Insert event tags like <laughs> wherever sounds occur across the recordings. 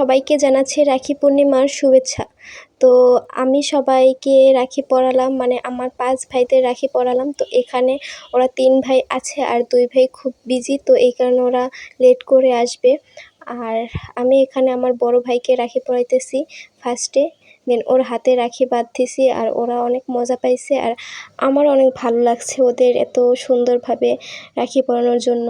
সবাইকে জানাচ্ছি রাখি পূর্ণিমার শুভেচ্ছা। তো আমি সবাইকে রাখি পরালাম মানে আমার পাঁচ ভাইদের রাখি পরালাম। তো এখানে ওরা তিন ভাই আছে আর দুই ভাই খুব বিজি তো এই কারণে ওরা লেট করে আসবে। আর আমি এখানে আমার বড় ভাইকে রাখি পরাইতেছি ফার্স্টে দেন ওর হাতে রাখি বাঁধতেছি আর ওরা অনেক মজা পাইছে আর আমার অনেক ভালো লাগছে ওদের এত সুন্দরভাবে রাখি পরানোর জন্য।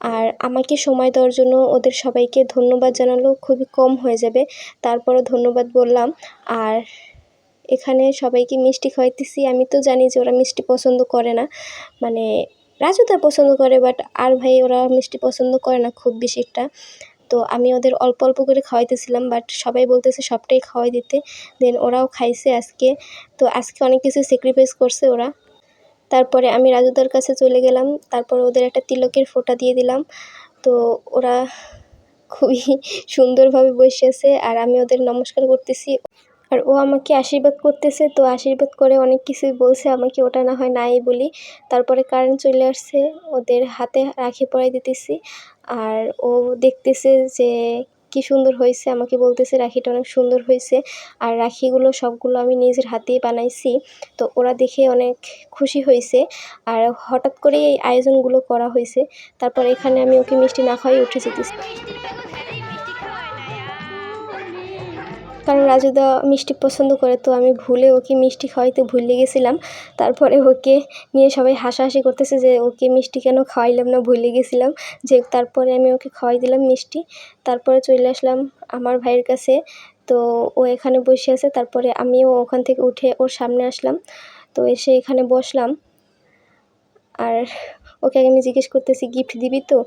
আর আমাকে সময় দেওয়ার জন্য ওদের সবাইকে ধন্যবাদ জানালেও খুবই কম হয়ে যাবে। তারপরও ধন্যবাদ বললাম। আর এখানে সবাইকে মিষ্টি খাওয়াইতেছি। আমি তো জানি যে ওরা মিষ্টি পছন্দ করে না। মানে রাজু তা পছন্দ করে বাট আর ভাই ওরা মিষ্টি পছন্দ করে না খুব বেশিটা তো আমি ওদের অল্প অল্প করে খাওয়াইতেছিলাম বাট সবাই বলতেছে সবটাই খাওয়াই দিতে। দেন ওরাও খাইছে আজকে। তো আজকে অনেক কিছু স্যাক্রিফাইস করছে ওরা। তারপরে আমি রাজুদার কাছে চলে গেলাম। তারপর ওদের একটা তিলকের ফোঁটা দিয়ে দিলাম। তো ওরা খুবই সুন্দরভাবে বসে আছে আর আমি ওদের নমস্কার করতেছি। আর ও আমাকে আশীর্বাদ করতেছে, তো আশীর্বাদ করে অনেক কিছুই বলছে আমাকে, ওটা না হয় নাই বলি। তারপরে কারেন্ট চলে আসছে, ওদের হাতে রাখি পরাই দিতেছি। আর ও দেখতেছে যে কি সুন্দর হয়েছে, আমাকে বলতেছে রাখিটা অনেক সুন্দর হয়েছে। আর রাখিগুলো সবগুলো আমি নিজের হাতেই বানাইছি। তো ওরা দেখে অনেক খুশি হয়েছে। আর হঠাৎ করেই এই আয়োজনগুলো করা হয়েছে। তারপর এখানে আমি ওকে মিষ্টি না খাওয়াই উঠে যেতেছি। কারণ রাজুদা মিষ্টি পছন্দ করে, তো আমি ভুলে ওকে মিষ্টি খাওয়াইতে ভুলে গেছিলাম। তারপরে ওকে নিয়ে সবাই হাসাহাসি করতেছে যে ওকে মিষ্টি কেন খাওয়াইলাম না ভুলে গেছিলাম। যে তারপরে আমি ওকে খাওয়াই দিলাম মিষ্টি। তারপরে চলে আসলাম আমার ভাইয়ের কাছে। তো ও এখানে বসে আছে, তারপরে আমিও ওখান থেকে উঠে ওর সামনে আসলাম। তো এসে এখানে বসলাম। আর ওকে আগে আমি জিজ্ঞেস করতেছি, গিফট দিবি তো?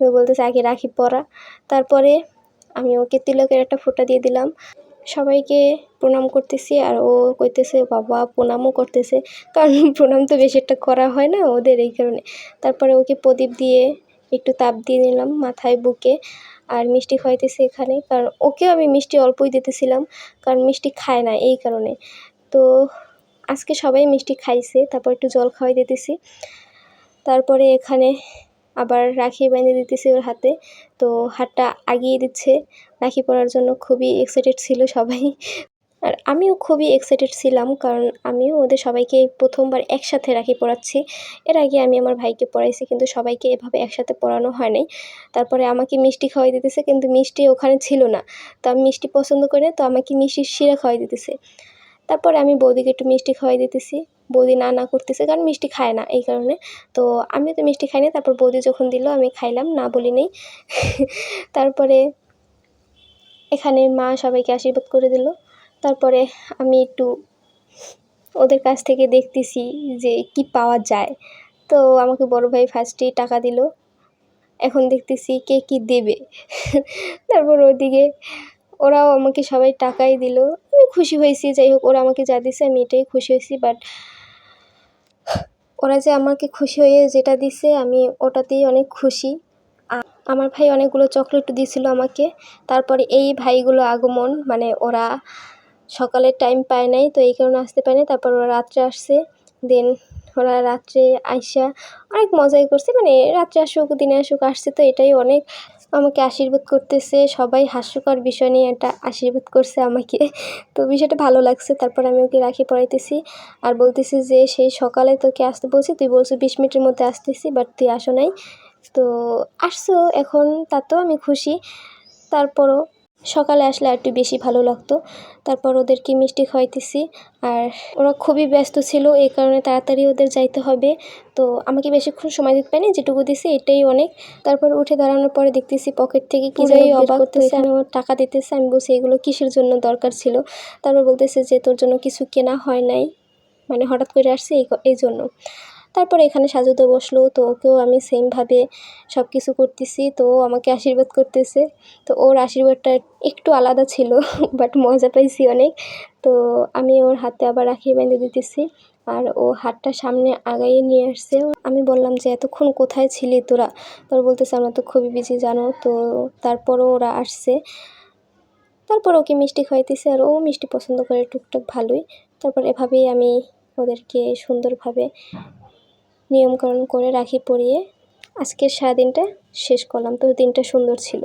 ও বলতেছে, আগে রাখি, পরা। তারপরে আমি ওকে তিলকের একটা ফোঁটা দিয়ে দিলাম। সবাইকে প্রণাম করতেছি আর ও কইতেছে, বাবা, প্রণামও করতেছে। কারণ <laughs> প্রণাম তো বেশি একটা করা হয় না ওদের এই কারণে। তারপরে ওকে প্রদীপ দিয়ে একটু তাপ দিয়ে নিলাম মাথায়, বুকে, আর মিষ্টি খাওয়াইতেছি এখানে। কারণ ওকেও আমি মিষ্টি অল্পই দিতেছিলাম, কারণ মিষ্টি খায় না এই কারণে। তো আজকে সবাই মিষ্টি খাইছে, তারপর একটু জল খাওয়াই দিতেছি। তারপরে এখানে আবার রাখি বেঁধে দিতেছি ওর হাতে। তো হাতটা আগিয়ে দিচ্ছে। রাখি পরার জন্য খুবই এক্সাইটেড ছিল সবাই। আর আমিও খুবই এক্সাইটেড ছিলাম কারণ আমিও ওদের সবাইকে প্রথমবার একসাথে রাখি পড়াচ্ছি এর আগে আমি আমার ভাইকে পড়াইছি কিন্তু সবাইকে এভাবে একসাথে পড়ানো হয় নাই। তারপরে আমাকে মিষ্টি খাওয়াই দিতেছে কিন্তু মিষ্টি ওখানে ছিল না। তো আমি মিষ্টি পছন্দ করি না, তো আমাকে মিষ্টির শিরা খাওয়াই দিতেছে। তারপরে আমি বৌদিকে একটু মিষ্টি খাওয়াই দিতেছি। বৌদি না না করতেছে কারণ মিষ্টি খায় না এই কারণে। তো আমি তো মিষ্টি খাই না তারপর বৌদি যখন দিল, আমি খাইলাম, না বলি নেই। <laughs> তারপরে এখানে মা সবাইকে আশীর্বাদ করে দিল। তারপরে আমি একটু ওদের কাছ থেকে দেখতেছি যে কি পাওয়া যায়। তো আমাকে বড় ভাই ফার্স্টেই টাকা দিল। এখন দেখতেছি কে কি দেবে। <laughs> তারপর ওদিকে ওরাও আমাকে সবাই টাকাই দিল। আমি খুশি হয়েছি, যাই হোক, ওরা আমাকে যা দিছে আমি এটাই খুশি হয়েছি বাট ওরা যে আমাকে খুশি হয়ে যেটা দিছে, আমি ওটাতেই অনেক খুশি। আমার ভাই অনেকগুলো চকলেট দিয়েছিল আমাকে। তারপরে এই ভাইগুলো আগমন মানে ওরা সকালের টাইম পায় নাই, তো এই কারণে আসতে পারে নাই। তারপর ওরা রাত্রে আসছে দেন ওরা রাত্রে আইসা অনেক মজাই করছে মানে রাত্রে আসুক, দিনে আসুক, আসছে তো এটাই অনেক আমাকে আশীর্বাদ করতেছে, সবাই হাস্যকর বিষয় নিয়ে একটা আশীর্বাদ করছে আমাকে। তো বিষয়টা ভালো লাগছে, তারপর আমি ওকে রাখি পড়াইতেছি। আর বলতেছি যে, সেই সকালে তোকে আসতে বলছি, তুই বলছো বিশ মিনিটের মধ্যে আসতেছি, বাট তুই আসো নাই। তো আসছো, এখন তা তো আমি খুশি। তারপরও সকালে আসলে একটু বেশি ভালো লাগতো। তারপর ওদেরকে মিষ্টি খাওয়াইতেছি। আর ওরা খুবই ব্যস্ত ছিল এই কারণে তাড়াতাড়ি ওদের যাইতে হবে। তো আমাকে বেশিক্ষণ সময় দিতে পারিনি যেটুকু দিছে এটাই অনেক। তারপর উঠে দাঁড়ানোর পরে দেখতেছি পকেট থেকে কি যাই অবাক করতেছে আমার টাকা দিতেছে আমি বলছি এগুলো কিসের জন্য দরকার ছিল? তারপর বলতেছে যে তোর জন্য কিছু কেনা হয় নাই। মানে হঠাৎ করে আসছে এই জন্য। তারপর এখানে সাজুতে বসল। তো ওকেও আমি সেমভাবে সব কিছু করতেছি। তো আমাকে আশীর্বাদ করতেছে। তো ওর আশীর্বাদটা একটু আলাদা ছিল <laughs> বাট মজা পাইছি অনেক। তো আমি ওর হাতে আবার রাখি বেঁধে দিতেছি। আর ও হাতটা সামনে আগাইয়ে নিয়ে আসছে। আমি বললাম যে, এতক্ষণ কোথায় ছিলি তোরা? তোর বলতেছে, আমরা তো খুবই বিজি জানো? তো তারপরও ওরা আসছে। তারপর ওকে মিষ্টি খাইতেছে আর ও মিষ্টি পছন্দ করে, টুকটাক ভালোই। তারপর এভাবেই আমি ওদেরকে সুন্দরভাবে নিয়মকানুন করে রাখি পরিয়ে আজকের সারাদিনটা শেষ করলাম। তো দিনটা সুন্দর ছিল।